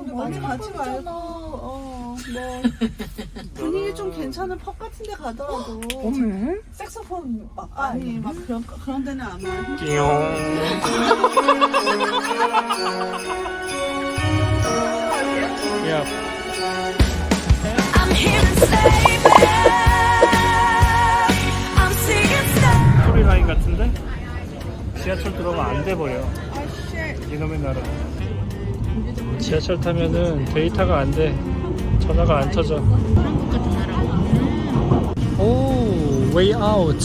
많이 가지 말고 어뭐 분위기 좀 괜찮은 펍 같은 데 가더라도 어메? 색소폰 막 아니 막 그런 그런 데는 아마. 야, I'm here to save it. I'm seeing stars. 소리 라인 같은데? 지하철 들어가면 안돼 버려. 이놈의 나라. 지하철 타면은 데이터가 안 돼. 전화가 안 터져. 오, 웨이 아웃.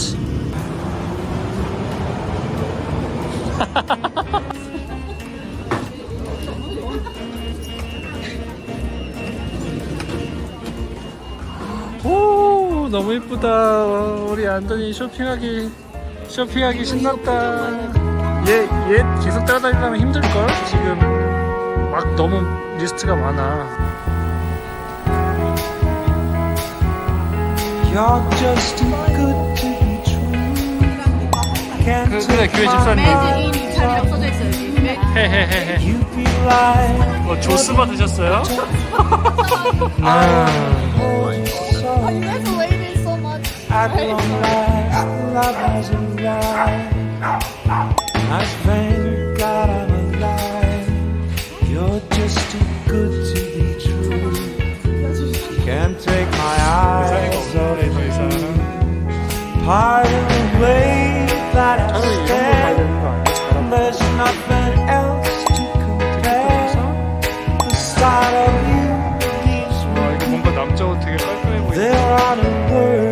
오, 너무 이쁘다. 우리 안돈이 쇼핑하기 쇼핑하기 신났다. 얘, 얘 계속 따라다니려면 힘들 걸? 지금 막 너무 리스트가 많아. You're just too good to be true. Can't 그, 그래, 교회 집사님. 1위 차리라고 써져 있어요 여기. 매- 헤헤헤헤. You be like 어, 조스 받으셨어요? 아, so You guys are waiting so much. I Just too good to be true. Can't take my eyes off 이상. part of the way that I stand. There's nothing else to compare. The sight of you leaves me. There aren't words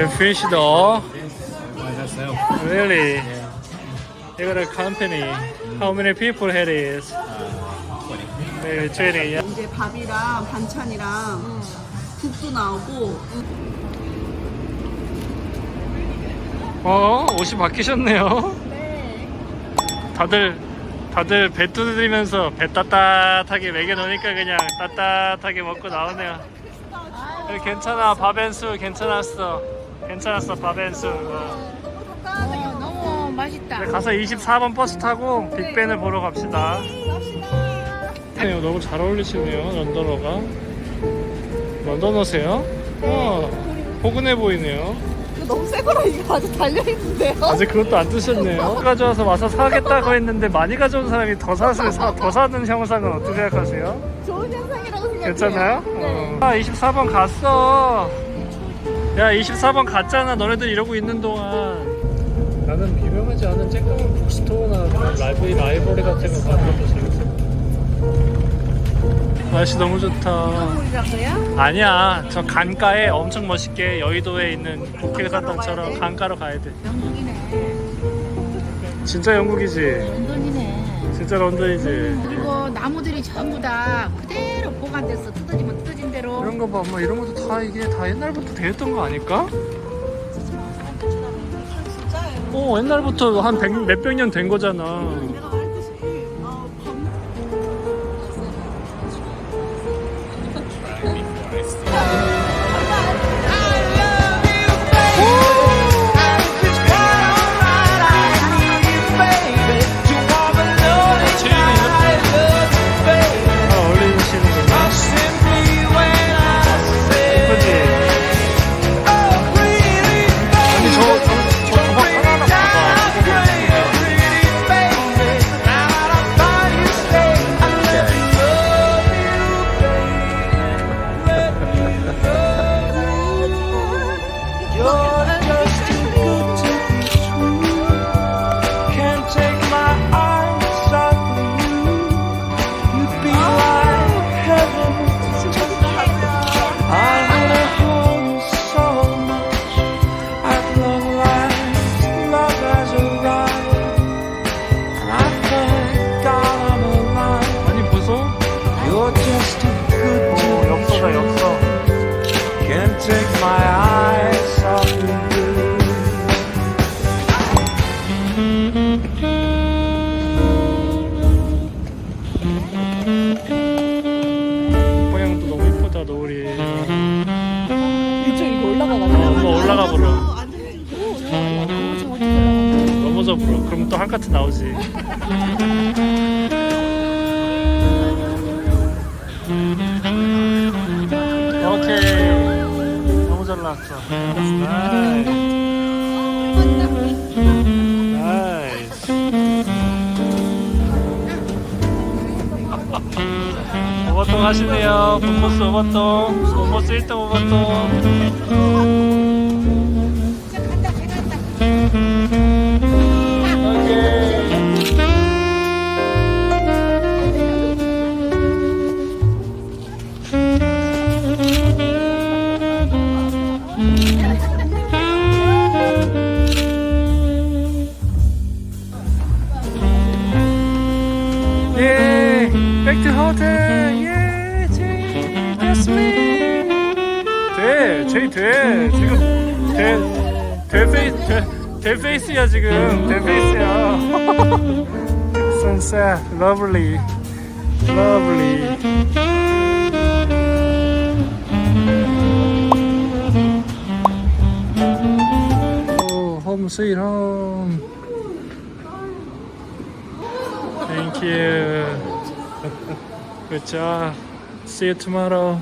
You finished all? Really? You got a company. How many people had it? Maybe 20, yeah? 이제 밥이랑 반찬이랑 국도 나오고 어, 옷이 바뀌셨네요. 다들 다들 배 두드리면서 배 따뜻하게 먹여 놓으니까 그냥 따뜻하게 먹고 나오네요. 네, 괜찮아, 밥앤수 괜찮았어. 괜찮았어, 밥앤수. 어. 어, 너무 맛있다. 네, 가서 24번 버스 타고 빅벤을 보러 갑시다. 네, 너무 잘 어울리시네요, 런던어가. 런던어세요? 어, 포근해 보이네요. 너무 새 거라 이거 아직 달려 있는데요. 아직 그것도 안 드셨네요. 가져와서 와서 사겠다고 했는데 많이 가져온 사람이 더 사서 사, 더 사는 형상은 어떻게 생각하세요? 좋은 현상이라고 생각해요. 괜찮아요? 어. 아 24번 갔어. 야 24번 갔잖아. 너네들 이러고 있는 동안. 나는 유명하지 않은 쬐끄만 북스토어나 라이브리 라이브러리 같은 거 가는 것도 재밌어. 날씨 너무 좋다. 아니야. 저 강가에 엄청 멋있게 여의도에 있는 국회의사당처럼 강가로 가야 돼. 영국이네. 진짜 영국이지. 런던이네. 진짜 런던이지. 그리고 나무들이 전부 다 그대로 보관돼서 뜯어지면 뜯어진. 이런 거 봐, 뭐 이런 것도 다 이게 다 옛날부터 되었던 거 아닐까? 어, 옛날부터 한 백, 몇백 년 된 거잖아. 오케이 너무 잘 나왔어 나이스 오버통 하시네요 본보스 오버통 본보스 1등 오버통 돼 페이스, 돼, 돼 페이스야 지금, 돼 페이스야. Sunset, lovely, lovely. Oh, home sweet home. Thank you. Good job. See you tomorrow.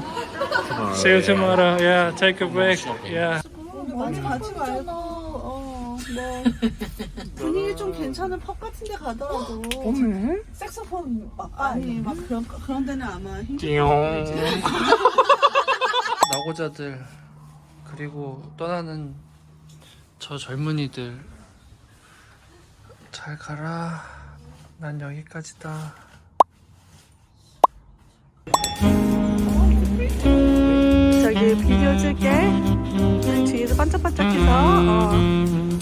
See you tomorrow. Yeah, take a break. Yeah. 많이 가지 말고. 어, 뭐. 분위기 좀 괜찮은 펍 같은 데 가더라도. 오늘? 색소폰 막, 아니, 막 그런, 그런 데는 아마 힘들 띠용. 나고자들 그리고 떠나는 저 젊은이들 잘 가라. 난 여기까지다. 저기 비디오 줄게. 뒤에서 반짝반짝해서. 어.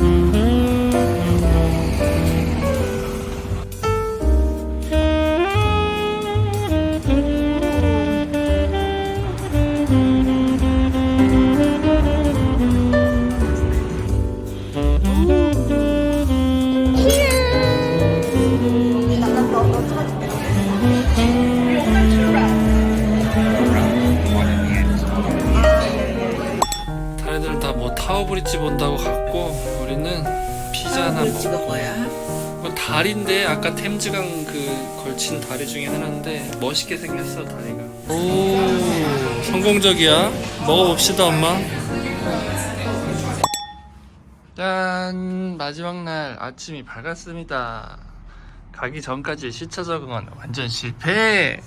멋있게 생겼어 다리가 오 성공적이야. 먹어봅시다 엄마. 짠 마지막 날 아침이 밝았습니다. 가기 전까지 시차 적응은 완전 실패.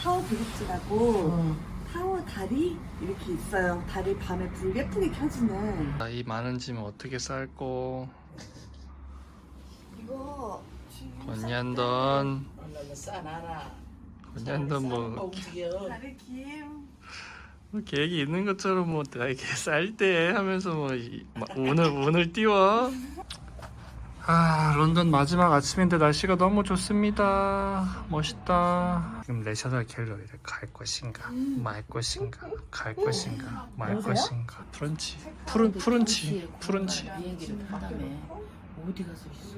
타워 브릿지라고 타워 다리 이렇게 있어요. 다리 밤에 불 예쁘게 켜지는. 나 이 많은 짐 어떻게 쌀고 이거 지금 권년돈 권년돈 뭐 다리 김. 뭐 계획이 있는 것처럼 뭐 이렇게 쌀때 하면서 뭐 이- 막 운을 운을 띄워. 아 런던 마지막 아침인데 날씨가 너무 좋습니다. 멋있다. 지금 내셔널 갤러리를 갈 것인가 말 것인가 갈 것인가 말 것인가 푸른치 푸른 푸른치 푸른치 비행기를 탄 다음에 어디 가서 있어?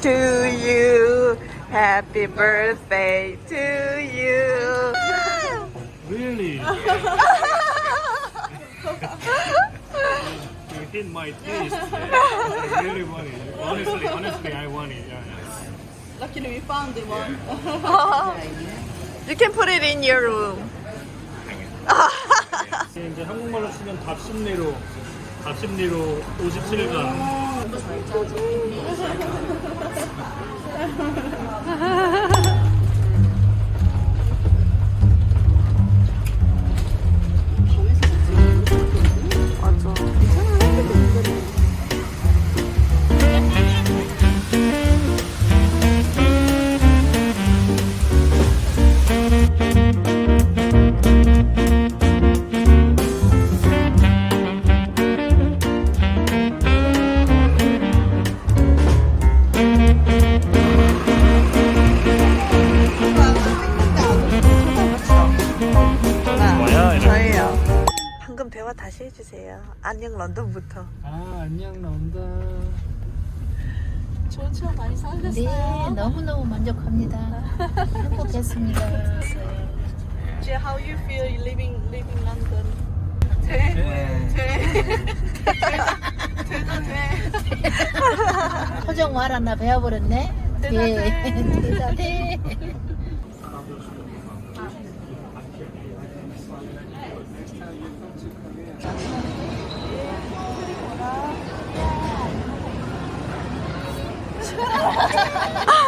To you, happy birthday to you. Really? you hit my taste. I really want it. Honestly, honestly, I want it. Yeah, yeah. Luckily we found the one. you can put it in your room. 이제 한국말로 치면 답심리로 답심리로 57간. 방 금 대화 다시 해주세요. 안녕 런던부터. 아 안녕 런던 좋은 추억 많이 네, 쌓으셨어요. 너무너무 만족합니다. 행복했습니다. Jay, how you feel living living London? 돼? 돼. 되다 돼. 표정 말았나 배워버렸네. 네, 대단해. 조금.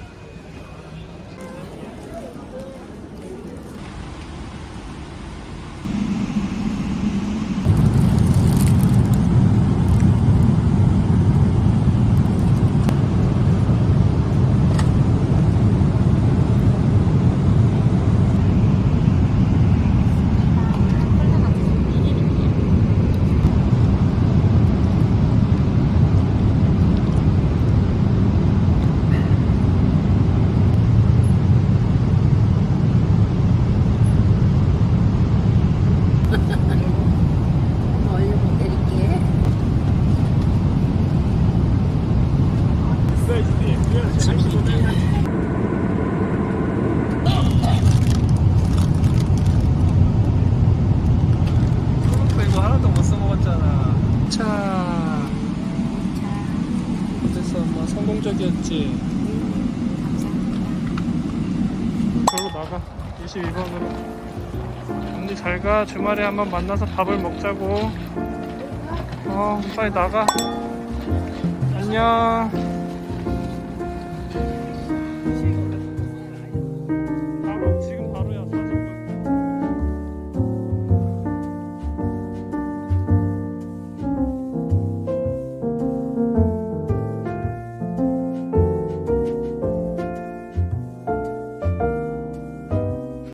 얼른 못 내릴게. 프로프 이거 하나도 못 써먹었잖아 자 어땠어 엄마 성공적이었지 저로 나가 22번으로 잘가. 주말에 한번 만나서 밥을 먹자고. 어 빨리 나가. 안녕